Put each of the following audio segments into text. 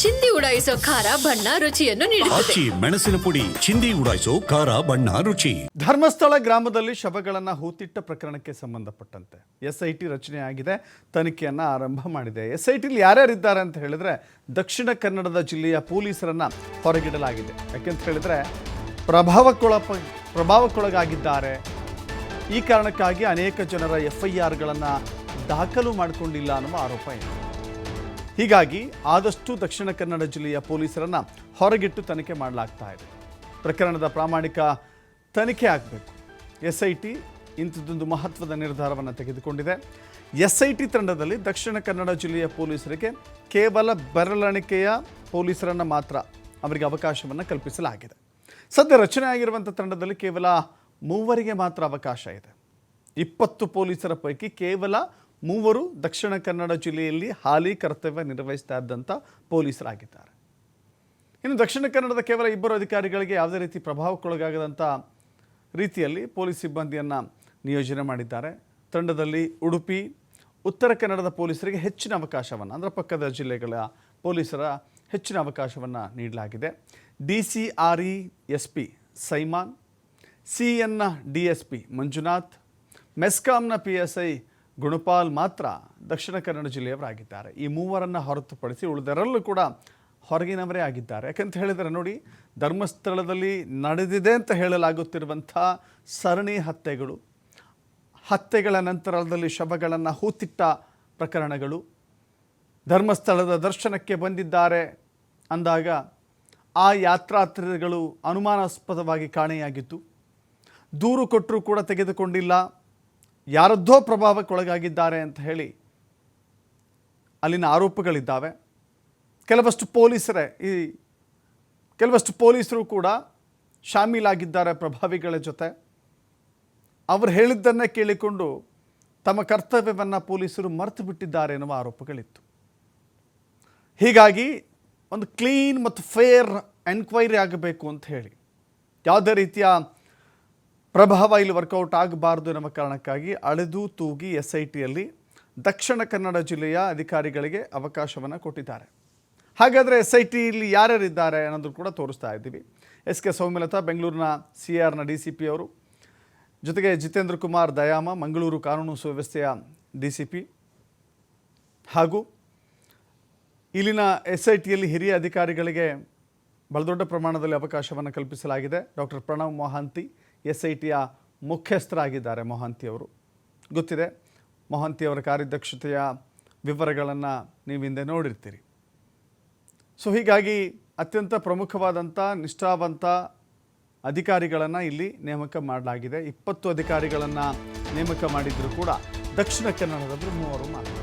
ಚಿಂದಿ ಉಡಾಯಿಸೋ ಖಾರ ಬಣ್ಣ ರುಚಿಯನ್ನು ನೀಡುತ್ತದೆ. ಆಚಿ ಮೆಣಸಿನ ಪುಡಿ ಚಿಂದಿ ಉಡಾಯಿಸೋ ಖಾರ ಬಣ್ಣ ರುಚಿ. ಧರ್ಮಸ್ಥಳ ಗ್ರಾಮದಲ್ಲಿ ಶವಗಳನ್ನ ಹೂತಿಟ್ಟ ಪ್ರಕರಣಕ್ಕೆ ಸಂಬಂಧಪಟ್ಟಂತೆ ಎಸ್ ಐ ಟಿ ರಚನೆ ಆಗಿದೆ ತನಿಖೆಯನ್ನು ಆರಂಭ ಮಾಡಿದೆ. ಎಸ್ ಐ ಟಿಲಿ ಯಾರ್ಯಾರಿದ್ದಾರೆ ಅಂತ ಹೇಳಿದ್ರೆ ದಕ್ಷಿಣ ಕನ್ನಡದ ಜಿಲ್ಲೆಯ ಪೊಲೀಸರನ್ನ ಹೊರಗಿಡಲಾಗಿದೆ. ಯಾಕೆಂತ ಹೇಳಿದ್ರೆ ಪ್ರಭಾವಕ್ಕೊಳ ಪ್ರಭಾವಕ್ಕೊಳಗಾಗಿದ್ದಾರೆ. ಈ ಕಾರಣಕ್ಕಾಗಿ ಅನೇಕ ಜನರ ಎಫ್ ಐ ಆರ್ಗಳನ್ನು ದಾಖಲು ಮಾಡಿಕೊಂಡಿಲ್ಲ ಅನ್ನುವ ಆರೋಪ ಇದೆ. ಹೀಗಾಗಿ ಆದಷ್ಟು ದಕ್ಷಿಣ ಕನ್ನಡ ಜಿಲ್ಲೆಯ ಪೊಲೀಸರನ್ನು ಹೊರಗಿಟ್ಟು ತನಿಖೆ ಮಾಡಲಾಗ್ತಾ ಇದೆ. ಪ್ರಕರಣದ ಪ್ರಾಮಾಣಿಕ ತನಿಖೆ ಆಗಬೇಕು. ಎಸ್ ಐ ಟಿ ಇಂಥದ್ದೊಂದು ಮಹತ್ವದ ನಿರ್ಧಾರವನ್ನು ತೆಗೆದುಕೊಂಡಿದೆ. ಎಸ್ ಐ ಟಿ ತಂಡದಲ್ಲಿ ದಕ್ಷಿಣ ಕನ್ನಡ ಜಿಲ್ಲೆಯ ಪೊಲೀಸರಿಗೆ ಕೇವಲ ಬೆರಳೆಣಿಕೆಯ ಪೊಲೀಸರನ್ನು ಮಾತ್ರ ಅವರಿಗೆ ಅವಕಾಶವನ್ನು ಕಲ್ಪಿಸಲಾಗಿದೆ. ಸದ್ಯ ರಚನೆ ಆಗಿರುವಂಥ ತಂಡದಲ್ಲಿ ಕೇವಲ ಮೂವರಿಗೆ ಮಾತ್ರ ಅವಕಾಶ ಇದೆ. ಇಪ್ಪತ್ತು ಪೊಲೀಸರ ಪೈಕಿ ಕೇವಲ ಮೂವರು ದಕ್ಷಿಣ ಕನ್ನಡ ಜಿಲ್ಲೆಯಲ್ಲಿ ಹಾಲಿ ಕರ್ತವ್ಯ ನಿರ್ವಹಿಸ್ತಾ ಇದ್ದಂಥ ಪೊಲೀಸರಾಗಿದ್ದಾರೆ. ಇನ್ನು ದಕ್ಷಿಣ ಕನ್ನಡದ ಕೇವಲ ಇಬ್ಬರು ಅಧಿಕಾರಿಗಳಿಗೆ ಯಾವುದೇ ರೀತಿ ಪ್ರಭಾವಕ್ಕೊಳಗಾಗದಂಥ ರೀತಿಯಲ್ಲಿ ಪೊಲೀಸ್ ಸಿಬ್ಬಂದಿಯನ್ನು ನಿಯೋಜನೆ ಮಾಡಿದ್ದಾರೆ. ತಂಡದಲ್ಲಿ ಉಡುಪಿ, ಉತ್ತರ ಕನ್ನಡದ ಪೊಲೀಸರಿಗೆ ಹೆಚ್ಚಿನ ಅವಕಾಶವನ್ನು, ಅಂದರೆ ಪಕ್ಕದ ಜಿಲ್ಲೆಗಳ ಪೊಲೀಸರ ಹೆಚ್ಚಿನ ಅವಕಾಶವನ್ನು ನೀಡಲಾಗಿದೆ. D C R E S P Simon C ಎನ್ನ ಡಿ ಎಸ್ ಪಿ ಮಂಜುನಾಥ್, ಮೆಸ್ಕಾಂನ ಪಿ ಎಸ್ ಐ ಗುಣಪಾಲ್ ಮಾತ್ರ ದಕ್ಷಿಣ ಕನ್ನಡ ಜಿಲ್ಲೆಯವರಾಗಿದ್ದಾರೆ. ಈ ಮೂವರನ್ನು ಹೊರತುಪಡಿಸಿ ಉಳಿದರಲ್ಲೂ ಕೂಡ ಹೊರಗಿನವರೇ ಆಗಿದ್ದಾರೆ. ಯಾಕಂತ ಹೇಳಿದರೆ ನೋಡಿ, ಧರ್ಮಸ್ಥಳದಲ್ಲಿ ನಡೆದಿದೆ ಅಂತ ಹೇಳಲಾಗುತ್ತಿರುವಂಥ ಸರಣಿ ಹತ್ಯೆಗಳು, ಹತ್ಯೆಗಳ ನಂತರದಲ್ಲಿ ಶವಗಳನ್ನು ಹೂತಿಟ್ಟ ಪ್ರಕರಣಗಳು, ಧರ್ಮಸ್ಥಳದ ದರ್ಶನಕ್ಕೆ ಬಂದಿದ್ದಾರೆ ಅಂದಾಗ ಆ ಯಾತ್ರಾರ್ಥಿಗಳು ಅನುಮಾನಾಸ್ಪದವಾಗಿ ಕಾಣೆಯಾಗಿತ್ತು. ದೂರು ಕೊಟ್ಟರೂ ಕೂಡ ತೆಗೆದುಕೊಂಡಿಲ್ಲ. ಯಾರದ್ದೋ ಪ್ರಭಾವಕ್ಕೊಳಗಾಗಿದ್ದಾರೆ ಅಂತ ಹೇಳಿ ಅಲ್ಲಿನ ಆರೋಪಗಳಿದ್ದಾವೆ. ಕೆಲವಷ್ಟು ಪೊಲೀಸರೇ ಈ ಕೆಲವಷ್ಟು ಪೊಲೀಸರು ಕೂಡ ಶಾಮೀಲಾಗಿದ್ದಾರೆ ಪ್ರಭಾವಿಗಳ ಜೊತೆ. ಅವರು ಹೇಳಿದ್ದನ್ನೇ ಕೇಳಿಕೊಂಡು ತಮ್ಮ ಕರ್ತವ್ಯವನ್ನು ಪೊಲೀಸರು ಮರೆತು ಬಿಟ್ಟಿದ್ದಾರೆ ಎನ್ನುವ ಆರೋಪಗಳಿತ್ತು. ಹೀಗಾಗಿ ಒಂದು ಕ್ಲೀನ್ ಮತ್ತು ಫೇರ್ ಎನ್ಕ್ವೈರಿ ಆಗಬೇಕು ಅಂತ ಹೇಳಿ. ಯಾವುದೇ ರೀತಿಯ ಪ್ರಭಾವ ಇಲ್ಲಿ ವರ್ಕೌಟ್ ಆಗಬಾರ್ದು ಎನ್ನುವ ಕಾರಣಕ್ಕಾಗಿ ಅಳೆದು ತೂಗಿ ಎಸ್ ಐ ಟಿಯಲ್ಲಿ ದಕ್ಷಿಣ ಕನ್ನಡ ಜಿಲ್ಲೆಯ ಅಧಿಕಾರಿಗಳಿಗೆ ಅವಕಾಶವನ್ನು ಕೊಟ್ಟಿದ್ದಾರೆ. ಹಾಗಾದರೆ ಎಸ್ ಐ ಟಿಯಲ್ಲಿ ಯಾರ್ಯಾರಿದ್ದಾರೆ ಅನ್ನೋದು ಕೂಡ ತೋರಿಸ್ತಾ ಇದ್ದೀವಿ. ಎಸ್ ಕೆ ಸೌಮ್ಯಲತಾ, ಬೆಂಗಳೂರಿನ ಸಿ ಆರ್ನ ಡಿ ಸಿ ಪಿ ಅವರು. ಜೊತೆಗೆ ಜಿತೇಂದ್ರ ಕುಮಾರ್ ದಯಾಮ, ಮಂಗಳೂರು ಕಾನೂನು ಸುವ್ಯವಸ್ಥೆಯ ಡಿ ಸಿ ಪಿ ಹಾಗೂ ಇಲ್ಲಿನ ಎಸ್ ಐ ಟಿಯಲ್ಲಿ ಹಿರಿಯ ಅಧಿಕಾರಿಗಳಿಗೆ ಬಹಳ ದೊಡ್ಡ ಪ್ರಮಾಣದಲ್ಲಿ ಅವಕಾಶವನ್ನು ಕಲ್ಪಿಸಲಾಗಿದೆ. Doctor Pranav Mohanty S I ಟಿಯ ಮುಖ್ಯಸ್ಥರಾಗಿದ್ದಾರೆ ಮೊಹಂತಿಯವರು ಗೊತ್ತಿದೆ ಮೊಹಂತಿಯವರ ಕಾರ್ಯದಕ್ಷತೆಯ ವಿವರಗಳನ್ನು ನೀವು ಹಿಂದೆ ನೋಡಿರ್ತೀರಿ. ಸೊ ಹೀಗಾಗಿ ಅತ್ಯಂತ ಪ್ರಮುಖವಾದಂಥ ನಿಷ್ಠಾವಂತ ಅಧಿಕಾರಿಗಳನ್ನು ಇಲ್ಲಿ ನೇಮಕ ಮಾಡಲಾಗಿದೆ. ಇಪ್ಪತ್ತು ಅಧಿಕಾರಿಗಳನ್ನು ನೇಮಕ ಮಾಡಿದರೂ ಕೂಡ ದಕ್ಷಿಣ ಕನ್ನಡದಲ್ಲಿ ಮೂವರು ಮಾತ್ರ.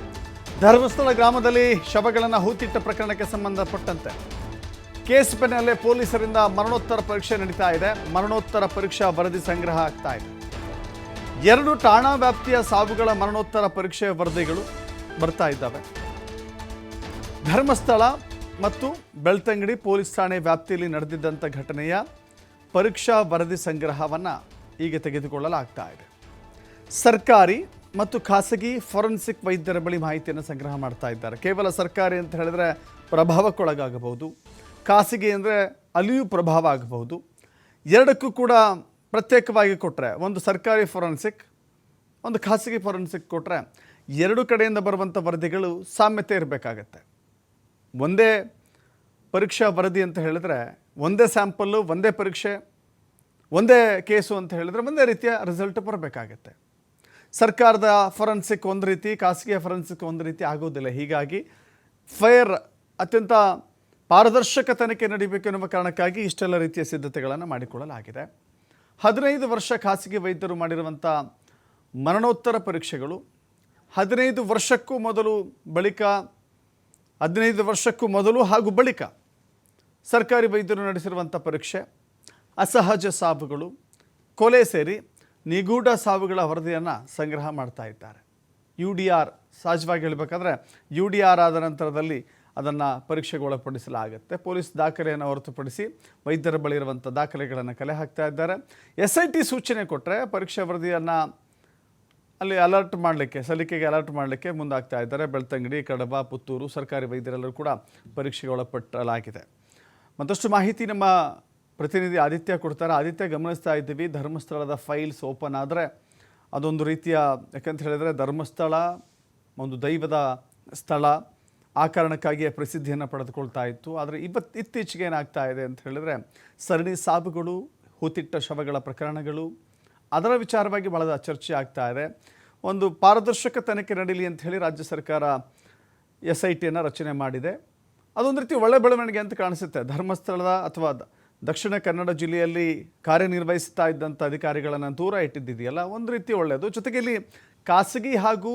ಧರ್ಮಸ್ಥಳ ಗ್ರಾಮದಲ್ಲಿ ಶವಗಳನ್ನು ಹೂತಿಟ್ಟ ಪ್ರಕರಣಕ್ಕೆ ಸಂಬಂಧಪಟ್ಟಂತೆ ಕೇಸ್ ಬೆನ್ನಲ್ಲೇ ಪೊಲೀಸರಿಂದ ಮರಣೋತ್ತರ ಪರೀಕ್ಷೆ ನಡೀತಾ ಇದೆ. ಮರಣೋತ್ತರ ಪರೀಕ್ಷಾ ವರದಿ ಸಂಗ್ರಹ ಆಗ್ತಾ ಇದೆ. ಎರಡು ಠಾಣಾ ವ್ಯಾಪ್ತಿಯ ಸಾವುಗಳ ಮರಣೋತ್ತರ ಪರೀಕ್ಷೆ ವರದಿಗಳು ಬರ್ತಾ ಇದ್ದಾವೆ. ಧರ್ಮಸ್ಥಳ ಮತ್ತು ಬೆಳ್ತಂಗಡಿ ಪೊಲೀಸ್ ಠಾಣೆ ವ್ಯಾಪ್ತಿಯಲ್ಲಿ ನಡೆದಿದ್ದಂಥ ಘಟನೆಯ ಪರೀಕ್ಷಾ ವರದಿ ಸಂಗ್ರಹವನ್ನು ಈಗ ತೆಗೆದುಕೊಳ್ಳಲಾಗ್ತಾ ಇದೆ. ಸರ್ಕಾರಿ ಮತ್ತು ಖಾಸಗಿ ಫೊರೆನ್ಸಿಕ್ ವೈದ್ಯರ ಬಳಿ ಮಾಹಿತಿಯನ್ನು ಸಂಗ್ರಹ ಮಾಡ್ತಾ ಇದ್ದಾರೆ. ಕೇವಲ ಸರ್ಕಾರಿ ಅಂತ ಹೇಳಿದ್ರೆ ಪ್ರಭಾವಕ್ಕೊಳಗಾಗಬಹುದು. ಖಾಸಗಿ ಅಂದರೆ ಅಲ್ಲಿಯೂ ಪ್ರಭಾವ ಆಗಬಹುದು. ಎರಡಕ್ಕೂ ಕೂಡ ಪ್ರತ್ಯೇಕವಾಗಿ ಕೊಟ್ಟರೆ ಒಂದು ಸರ್ಕಾರಿ ಫೊರೆನ್ಸಿಕ್, ಒಂದು ಖಾಸಗಿ ಫೊರೆನ್ಸಿಕ್ ಕೊಟ್ಟರೆ ಎರಡು ಕಡೆಯಿಂದ ಬರುವಂಥ ವರದಿಗಳು ಸಾಮ್ಯತೆ ಇರಬೇಕಾಗತ್ತೆ. ಒಂದೇ ಪರೀಕ್ಷಾ ವರದಿ ಅಂತ ಹೇಳಿದ್ರೆ ಒಂದೇ ಸ್ಯಾಂಪಲ್ಲು, ಒಂದೇ ಪರೀಕ್ಷೆ, ಒಂದೇ ಕೇಸು ಅಂತ ಹೇಳಿದ್ರೆ ಒಂದೇ ರೀತಿಯ ರಿಸಲ್ಟ್ ಬರಬೇಕಾಗತ್ತೆ. ಸರ್ಕಾರದ ಫೊರೆನ್ಸಿಕ್ ಒಂದು ರೀತಿ, ಖಾಸಗಿ ಫೊರೆನ್ಸಿಕ್ ಒಂದು ರೀತಿ ಆಗೋದಿಲ್ಲ. ಹೀಗಾಗಿ ಫೇರ್ ಅತ್ಯಂತ ಪಾರದರ್ಶಕ ತನಿಖೆ ನಡೀಬೇಕು ಎನ್ನುವ ಕಾರಣಕ್ಕಾಗಿ ಇಷ್ಟೆಲ್ಲ ರೀತಿಯ ಸಿದ್ಧತೆಗಳನ್ನು ಮಾಡಿಕೊಳ್ಳಲಾಗಿದೆ. ಹದಿನೈದು ವರ್ಷ ಖಾಸಗಿ ವೈದ್ಯರು ಮಾಡಿರುವಂಥ ಮರಣೋತ್ತರ ಪರೀಕ್ಷೆಗಳು, ಹದಿನೈದು ವರ್ಷಕ್ಕೂ ಮೊದಲು ಬಳಿಕ, ಹದಿನೈದು ವರ್ಷಕ್ಕೂ ಮೊದಲು ಹಾಗೂ ಬಳಿಕ ಸರ್ಕಾರಿ ವೈದ್ಯರು ನಡೆಸಿರುವಂಥ ಪರೀಕ್ಷೆ, ಅಸಹಜ ಸಾವುಗಳು, ಕೊಲೆ ಸೇರಿ ನಿಗೂಢ ಸಾವುಗಳ ವರದಿಯನ್ನು ಸಂಗ್ರಹ ಮಾಡ್ತಾ ಇದ್ದಾರೆ. ಯು ಡಿ ಆರ್, ಸಹಜವಾಗಿ ಹೇಳಬೇಕಾದ್ರೆ ಯು ಡಿ ಆರ್ ಆದ ನಂತರದಲ್ಲಿ ಅದನ್ನು ಪರೀಕ್ಷೆಗೆ ಒಳಪಡಿಸಲಾಗುತ್ತೆ. ಪೊಲೀಸ್ ದಾಖಲೆಯನ್ನು ಹೊರತುಪಡಿಸಿ ವೈದ್ಯರ ಬಳಿ ಇರುವಂಥ ದಾಖಲೆಗಳನ್ನು ಕಲೆ ಹಾಕ್ತಾ ಇದ್ದಾರೆ. ಎಸ್ ಐ ಟಿ ಸೂಚನೆ ಕೊಟ್ಟರೆ ಪರೀಕ್ಷಾ ವರದಿಯನ್ನು ಅಲ್ಲಿ ಅಲರ್ಟ್ ಮಾಡಲಿಕ್ಕೆ ಸಲಿಕೆಗೆ ಅಲರ್ಟ್ ಮಾಡಲಿಕ್ಕೆ ಮುಂದಾಗ್ತಾ ಇದ್ದಾರೆ. ಬೆಳ್ತಂಗಡಿ, ಕಡಬ, ಪುತ್ತೂರು ಸರ್ಕಾರಿ ವೈದ್ಯರೆಲ್ಲರೂ ಕೂಡ ಪರೀಕ್ಷೆಗೆ ಒಳಪಟ್ಟಲಾಗಿದೆ. ಮತ್ತಷ್ಟು ಮಾಹಿತಿ ನಮ್ಮ ಪ್ರತಿನಿಧಿ ಆದಿತ್ಯ ಕೊಡ್ತಾರೆ. ಆದಿತ್ಯ, ಗಮನಿಸ್ತಾ ಇದ್ದೀವಿ. ಧರ್ಮಸ್ಥಳದ ಫೈಲ್ಸ್ ಓಪನ್ ಆದರೆ ಅದೊಂದು ರೀತಿಯ ಯಾಕಂತ ಹೇಳಿದರೆ ಧರ್ಮಸ್ಥಳ ಒಂದು ದೈವದ ಸ್ಥಳ. ಆ ಕಾರಣಕ್ಕಾಗಿಯೇ ಪ್ರಸಿದ್ಧಿಯನ್ನು ಪಡೆದುಕೊಳ್ತಾ ಇತ್ತು. ಆದರೆ ಇವತ್ತು ಇತ್ತೀಚೆಗೆ ಏನಾಗ್ತಾ ಇದೆ ಅಂತ ಹೇಳಿದ್ರೆ, ಸರಣಿ ಸಾಬುಗಳು, ಹೂತಿಟ್ಟ ಶವಗಳ ಪ್ರಕರಣಗಳು, ಅದರ ವಿಚಾರವಾಗಿ ಬಹಳ ಚರ್ಚೆ ಆಗ್ತಾ ಇದೆ. ಒಂದು ಪಾರದರ್ಶಕ ತನಿಖೆ ನಡೀಲಿ ಅಂತ ಹೇಳಿ ರಾಜ್ಯ ಸರ್ಕಾರ ಎಸ್ ಐ ಟಿಯನ್ನು ರಚನೆ ಮಾಡಿದೆ. ಅದೊಂದು ರೀತಿ ಒಳ್ಳೆ ಬೆಳವಣಿಗೆ ಅಂತ ಕಾಣಿಸುತ್ತೆ. ಧರ್ಮಸ್ಥಳದ ಅಥವಾ ದಕ್ಷಿಣ ಕನ್ನಡ ಜಿಲ್ಲೆಯಲ್ಲಿ ಕಾರ್ಯನಿರ್ವಹಿಸ್ತಾ ಇದ್ದಂಥ ಅಧಿಕಾರಿಗಳನ್ನು ದೂರ ಇಟ್ಟಿದ್ದಿದೆಯಲ್ಲ, ಒಂದು ರೀತಿ ಒಳ್ಳೆಯದು ಜೊತೆಗೆ ಇಲ್ಲಿ ಖಾಸಗಿ ಹಾಗೂ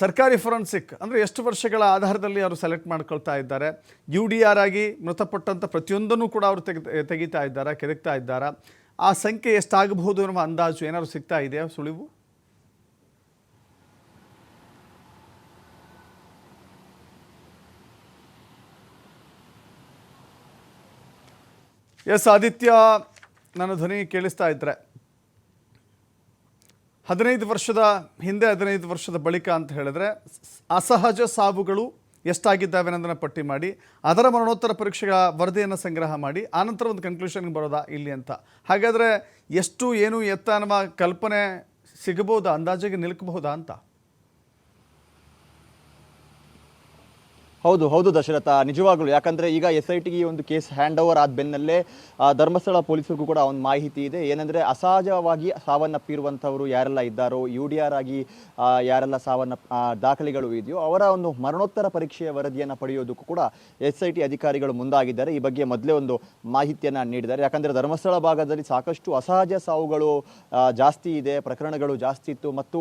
ಸರ್ಕಾರಿ ಫೊರೆನ್ಸಿಕ್ ಅಂದರೆ ಎಷ್ಟು ವರ್ಷಗಳ ಆಧಾರದಲ್ಲಿ ಅವರು ಸೆಲೆಕ್ಟ್ ಮಾಡ್ಕೊಳ್ತಾ ಇದ್ದಾರೆ. ಯು ಡಿ ಆರ್ ಆಗಿ ಮೃತಪಟ್ಟಂಥ ಪ್ರತಿಯೊಂದನ್ನು ಕೂಡ ಅವರು ತೆಗೆ ತೆಗಿತಾ ಇದ್ದಾರಾ, ಕೆದಕ್ತಾ ಇದ್ದಾರಾ? ಆ ಸಂಖ್ಯೆ ಎಷ್ಟಾಗಬಹುದು ಅನ್ನುವ ಅಂದಾಜು ಏನಾದರೂ ಸಿಗ್ತಾ ಇದೆಯಾ ಸುಳಿವು? ಎಸ್, ಆದಿತ್ಯ, ನನ್ನ ಧ್ವನಿ ಕೇಳಿಸ್ತಾ ಇದ್ರೆ. ಹದಿನೈದು ವರ್ಷದ ಹಿಂದೆ ಹದಿನೈದು ವರ್ಷದ ಬಳಿಕ ಅಂತ ಹೇಳಿದ್ರೆ, ಅಸಹಜ ಸಾವುಗಳು ಎಷ್ಟಾಗಿದ್ದಾವೆ ಅನ್ನೋದನ್ನು ಪಟ್ಟಿ ಮಾಡಿ, ಅದರ ಮರಣೋತ್ತರ ಪರೀಕ್ಷೆಗಳ ವರದಿಯನ್ನು ಸಂಗ್ರಹ ಮಾಡಿ ಆನಂತರ ಒಂದು ಕನ್ಕ್ಲೂಷನ್ಗೆ ಬರೋದಾ, ಇಲ್ಲಿ ಅಂತ. ಹಾಗಾದರೆ ಎಷ್ಟು ಏನು ಎತ್ತ ಅನ್ನುವ ಕಲ್ಪನೆ ಸಿಗಬಹುದಾ, ಅಂದಾಜಿಗೆ ನಿಲ್ಕಬಹುದಾ ಅಂತ? ಹೌದು ಹೌದು ದಶರಥ. ನಿಜವಾಗ್ಲೂ. ಯಾಕಂದ್ರೆ ಈಗ ಎಸ್ ಐ ಟಿಗೆ ಒಂದು ಕೇಸ್ ಹ್ಯಾಂಡ್ ಓವರ್ ಆದ ಬೆನ್ನಲ್ಲೇ ಧರ್ಮಸ್ಥಳ ಪೊಲೀಸರಿಗೂ ಕೂಡ ಒಂದು ಮಾಹಿತಿ ಇದೆ. ಏನಂದ್ರೆ ಅಸಹಜವಾಗಿ ಸಾವನ್ನಪ್ಪಿರುವಂಥವರು ಯಾರೆಲ್ಲ ಇದ್ದಾರೋ ಯು ಡಿ ಆರ್ ಆಗಿ ಯಾರೆಲ್ಲ ಸಾವನ್ನ ದಾಖಲೆಗಳು ಇದೆಯೋ, ಅವರ ಒಂದು ಮರಣೋತ್ತರ ಪರೀಕ್ಷೆಯ ವರದಿಯನ್ನು ಪಡೆಯೋದಕ್ಕೂ ಕೂಡ ಎಸ್ ಐ ಟಿ ಅಧಿಕಾರಿಗಳು ಮುಂದಾಗಿದ್ದಾರೆ. ಈ ಬಗ್ಗೆ ಮೊದಲೇ ಒಂದು ಮಾಹಿತಿಯನ್ನು ನೀಡಿದ್ದಾರೆ. ಯಾಕಂದ್ರೆ ಧರ್ಮಸ್ಥಳ ಭಾಗದಲ್ಲಿ ಸಾಕಷ್ಟು ಅಸಹಜ ಸಾವುಗಳು ಜಾಸ್ತಿ ಇದೆ, ಪ್ರಕರಣಗಳು ಜಾಸ್ತಿ ಇತ್ತು. ಮತ್ತು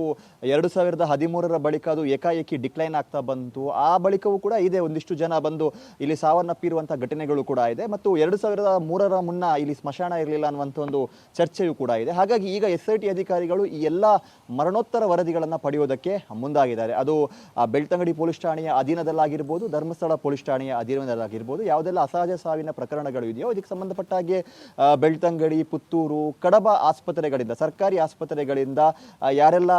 ಎರಡು ಸಾವಿರದ ಹದಿಮೂರರ ಬಳಿಕ ಅದು ಏಕಾಏಕಿ ಡಿಕ್ಲೈನ್ ಆಗ್ತಾ ಬಂತು. ಆ ಬಳಿಕವೂ ಕೂಡ ಇದೆ ಒಂದಿಷ್ಟು ಜನ ಬಂದು ಇಲ್ಲಿ ಸಾವನ್ನಪ್ಪಿರುವಂತಹ ಘಟನೆಗಳು ಕೂಡ ಇದೆ. ಮತ್ತು ಎರಡು ಸಾವಿರದ ಮೂರರ ಮುನ್ನ ಇಲ್ಲಿ ಸ್ಮಶಾನ ಇರಲಿಲ್ಲ ಅನ್ನುವಂಥ ಒಂದು ಚರ್ಚೆಯೂ ಕೂಡ ಇದೆ. ಹಾಗಾಗಿ ಈಗ ಎಸ್ ಐ ಅಧಿಕಾರಿಗಳು ಈ ಎಲ್ಲ ಮರಣೋತ್ತರ ವರದಿಗಳನ್ನು ಪಡೆಯೋದಕ್ಕೆ ಮುಂದಾಗಿದ್ದಾರೆ. ಅದು ಬೆಳ್ತಂಗಡಿ ಪೊಲೀಸ್ ಠಾಣೆಯ ಅಧೀನದಲ್ಲಾಗಿರ್ಬೋದು, ಧರ್ಮಸ್ಥಳ ಪೊಲೀಸ್ ಠಾಣೆಯ ಅಧೀನದಲ್ಲಾಗಿರ್ಬೋದು, ಯಾವುದೆಲ್ಲ ಅಸಹಜ ಸಾವಿನ ಪ್ರಕರಣಗಳು ಇದೆಯೋ, ಇದಕ್ಕೆ ಸಂಬಂಧಪಟ್ಟ ಹಾಗೆ ಬೆಳ್ತಂಗಡಿ, ಪುತ್ತೂರು, ಕಡಬ ಆಸ್ಪತ್ರೆಗಳಿಂದ, ಸರ್ಕಾರಿ ಆಸ್ಪತ್ರೆಗಳಿಂದ ಯಾರೆಲ್ಲ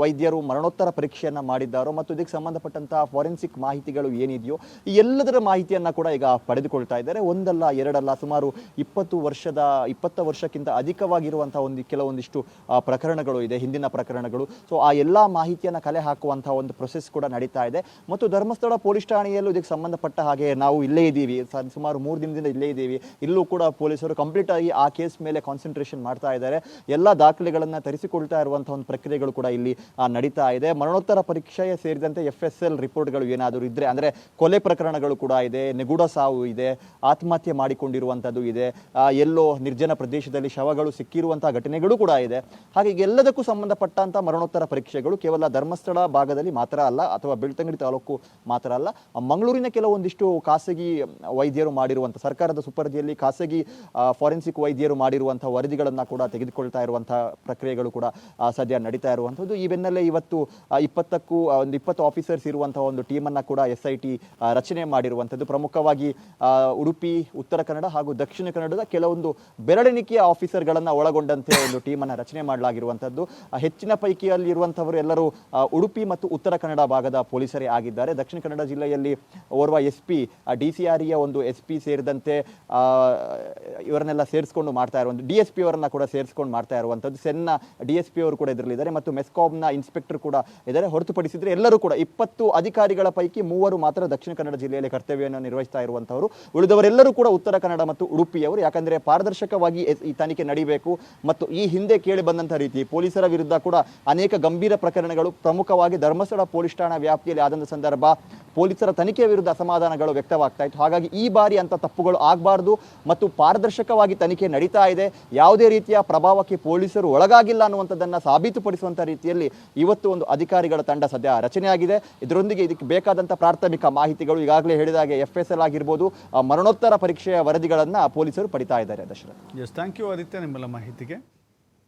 ವೈದ್ಯರು ಮರಣೋತ್ತರ ಪರೀಕ್ಷೆಯನ್ನ ಮಾಡಿದ್ದಾರೋ ಮತ್ತು ಇದಕ್ಕೆ ಸಂಬಂಧಪಟ್ಟಂತಹ ಫಾರೆನ್ಸಿಕ್ ಮಾಹಿತಿಗಳು ಏನಿದೆಯೋ ಈ ಎಲ್ಲದರ ಮಾಹಿತಿಯನ್ನು ಕೂಡ ಈಗ ಪಡೆದುಕೊಳ್ತಾ ಇದ್ದಾರೆ. ಒಂದಲ್ಲ, ಎರಡಲ್ಲ, ಸುಮಾರು ಇಪ್ಪತ್ತು ವರ್ಷದ, ಇಪ್ಪತ್ತು ವರ್ಷಕ್ಕಿಂತ ಅಧಿಕವಾಗಿರುವಂಥ ಒಂದು ಕೆಲವೊಂದಿಷ್ಟು ಪ್ರಕರಣಗಳು ಇದೆ, ಹಿಂದಿನ ಪ್ರಕರಣಗಳು. ಸೊ ಆ ಎಲ್ಲ ಮಾಹಿತಿಯನ್ನು ಕಲೆ ಹಾಕುವಂಥ ಒಂದು ಪ್ರೊಸೆಸ್ ಕೂಡ ನಡೀತಾ ಇದೆ. ಮತ್ತು ಧರ್ಮಸ್ಥಳ ಪೊಲೀಸ್ ಠಾಣೆಯಲ್ಲೂ ಇದಕ್ಕೆ ಸಂಬಂಧಪಟ್ಟ ಹಾಗೆ ನಾವು ಇಲ್ಲೇ ಇದ್ದೀವಿ. ಸುಮಾರು ಮೂರು ದಿನದಿಂದ ಇಲ್ಲೇ ಇದ್ದೀವಿ. ಇಲ್ಲೂ ಕೂಡ ಪೊಲೀಸರು ಕಂಪ್ಲೀಟ್ ಆಗಿ ಆ ಕೇಸ್ ಮೇಲೆ ಕಾನ್ಸಂಟ್ರೇಷನ್ ಮಾಡ್ತಾ ಇದ್ದಾರೆ. ಎಲ್ಲ ದಾಖಲೆಗಳನ್ನು ತರಿಸಿಕೊಳ್ತಾ ಇರುವಂಥ ಒಂದು ಪ್ರಕ್ರಿಯೆಗಳು ಕೂಡ ಇಲ್ಲಿ ನಡೀತಾ ಇದೆ. ಮರಣೋತ್ತರ ಪರೀಕ್ಷೆ ಸೇರಿದಂತೆ ಎಫ್ ಎಸ್ ಎಲ್ ರಿಪೋರ್ಟ್ಗಳು ಏನಾದರೂ ಇದ್ರೆ, ಅಂದ್ರೆ ಕೊಲೆ ಪ್ರಕರಣಗಳು ಕೂಡ ಇದೆ, ನಿಗೂಢ ಸಾವು ಇದೆ, ಆತ್ಮಹತ್ಯೆ ಮಾಡಿಕೊಂಡಿರುವಂಥದ್ದು ಇದೆ ಎಲ್ಲೋ ನಿರ್ಜನ ಪ್ರದೇಶದಲ್ಲಿ ಶವಗಳು ಸಿಕ್ಕಿರುವಂತಹ ಘಟನೆಗಳು ಕೂಡ ಇದೆ. ಹಾಗೆ ಎಲ್ಲದಕ್ಕೂ ಸಂಬಂಧಪಟ್ಟಂತಹ ಮರಣೋತ್ತರ ಪರೀಕ್ಷೆಗಳು ಕೇವಲ ಧರ್ಮಸ್ಥಳ ಭಾಗದಲ್ಲಿ ಮಾತ್ರ ಅಲ್ಲ, ಅಥವಾ ಬೆಳ್ತಂಗಡಿ ತಾಲೂಕು ಮಾತ್ರ ಅಲ್ಲ, ಮಂಗಳೂರಿನ ಕೆಲವೊಂದಿಷ್ಟು ಖಾಸಗಿ ವೈದ್ಯರು ಮಾಡಿರುವಂಥ, ಸರ್ಕಾರದ ಸುಪರ್ದಿಯಲ್ಲಿ ಖಾಸಗಿ ಫಾರೆನ್ಸಿಕ್ ವೈದ್ಯರು ಮಾಡಿರುವಂತಹ ವರದಿಗಳನ್ನ ಕೂಡ ತೆಗೆದುಕೊಳ್ತಾ ಇರುವಂತಹ ಪ್ರಕ್ರಿಯೆಗಳು ಕೂಡ ಸದ್ಯ ನಡೀತಾ ಇರುವಂಥದ್ದು. ಈ ಬೆನ್ನಲ್ಲೇ ಇವತ್ತು ಇಪ್ಪತ್ತಕ್ಕೂ ಒಂದು ಇಪ್ಪತ್ತು ಆಫೀಸರ್ಸ್ ಇರುವಂತಹ ಒಂದು ಟೀಮನ್ನು ಕೂಡ ಎಸ್ ಐ ಟಿ ರಚನೆ ಮಾಡಿರುವಂಥದ್ದು. ಪ್ರಮುಖವಾಗಿ ಉಡುಪಿ, ಉತ್ತರ ಕನ್ನಡ ಹಾಗೂ ದಕ್ಷಿಣ ಕನ್ನಡದ ಕೆಲವೊಂದು ಬೆರಳೆಣಿಕೆಯ ಆಫೀಸರ್ಗಳನ್ನು ಒಳಗೊಂಡಂತೆ ಒಂದು ಟೀಮನ್ನು ರಚನೆ ಮಾಡಲಾಗಿರುವಂಥದ್ದು. ಹೆಚ್ಚಿನ ಪೈಕಿಯಲ್ಲಿ ಇರುವಂಥವರು ಎಲ್ಲರೂ ಉಡುಪಿ ಮತ್ತು ಉತ್ತರ ಕನ್ನಡ ಭಾಗದ ಪೊಲೀಸರೇ ಆಗಿದ್ದಾರೆ. ದಕ್ಷಿಣ ಕನ್ನಡ ಜಿಲ್ಲೆಯಲ್ಲಿ ಓರ್ವ S P D C R ಒಂದು ಎಸ್ ಪಿ ಸೇರಿದಂತೆ ಇವರನ್ನೆಲ್ಲ ಸೇರಿಸ್ಕೊಂಡು ಮಾಡ್ತಾ ಇರುವಂಥ ಡಿ ಎಸ್ ಪಿ ಅವರನ್ನ ಕೂಡ ಸೇರಿಸ್ಕೊಂಡು ಮಾಡ್ತಾ ಇರುವಂಥದ್ದು. ಸೆನ್ನ ಡಿ ಎಸ್ ಪಿ ಅವರು ಕೂಡ ಇದರಲ್ಲಿದ್ದಾರೆ. ಮತ್ತು ಮೆಸ್ಕಾಮ್ನ ಇನ್ಸ್ಪೆಕ್ಟರ್ ಕೂಡ ಇದ್ದಾರೆ. ಹೊರತುಪಡಿಸಿದರೆ ಎಲ್ಲರೂ ಕೂಡ ಇಪ್ಪತ್ತು ಅಧಿಕಾರಿಗಳ ಪೈಕಿ ಮೂವರು ಮಾತ್ರ ದಕ್ಷಿಣ ಕನ್ನಡ ಜಿಲ್ಲೆಯಲ್ಲಿ ಕರ್ತವ್ಯವನ್ನು ನಿರ್ವಹಿಸ್ತಾ ಇರುವಂಥವರು ಉಳಿದವರೆಲ್ಲರೂ ಕೂಡ ಉತ್ತರ ಕನ್ನಡ ಮತ್ತು ಉಡುಪಿಯವರು. ಯಾಕಂದ್ರೆ ಪಾರದರ್ಶಕವಾಗಿ ಈ ತನಿಖೆ ನಡೀಬೇಕು. ಮತ್ತು ಈ ಹಿಂದೆ ಕೇಳಿ ಬಂದಂಥ ರೀತಿ ಪೊಲೀಸರ ವಿರುದ್ಧ ಕೂಡ ಅನೇಕ ಗಂಭೀರ ಪ್ರಕರಣಗಳು ಪ್ರಮುಖವಾಗಿ ಧರ್ಮಸ್ಥಳ ಪೊಲೀಸ್ ಠಾಣಾ ವ್ಯಾಪ್ತಿಯಲ್ಲಿ ಆದಂಥ ಸಂದರ್ಭ ಪೊಲೀಸರ ತನಿಖೆಯ ವಿರುದ್ಧ ಅಸಮಾಧಾನಗಳು ವ್ಯಕ್ತವಾಗ್ತಾ ಇತ್ತು ಹಾಗಾಗಿ ಈ ಬಾರಿ ಅಂತ ತಪ್ಪುಗಳು ಆಗಬಾರದು ಮತ್ತು ಪಾರದರ್ಶಕವಾಗಿ ತನಿಖೆ ನಡೀತಾ ಇದೆ. ಯಾವುದೇ ರೀತಿಯ ಪ್ರಭಾವಕ್ಕೆ ಪೊಲೀಸರು ಒಳಗಾಗಿಲ್ಲ ಅನ್ನುವಂಥದ್ದನ್ನು ಸಾಬೀತುಪಡಿಸುವಂಥ ರೀತಿಯಲ್ಲಿ ಇವತ್ತು ಒಂದು ಅಧಿಕಾರಿಗಳ ತಂಡ ಸದ್ಯ ರಚನೆಯಾಗಿದೆ. ಇದರೊಂದಿಗೆ ಇದಕ್ಕೆ ಬೇಕಾದಂಥ ಪ್ರಾಥಮಿಕ ಮಾಹಿತಿಗಳು ಈಗಾಗಲೇ ಹೇಳಿದಾಗೆ ಎಫ್ ಎಸ್ ಎಲ್ ಆಗಿರ್ಬೋದು ಮರಣೋತ್ತರ ಪರೀಕ್ಷೆಯ ವರದಿಗಳನ್ನು ಪೊಲೀಸರು ಪಡಿತಾ ಇದ್ದಾರೆ, Dasharath. Yes thank you Aditya, ನಿಮ್ಮೆಲ್ಲ ಮಾಹಿತಿಗೆ.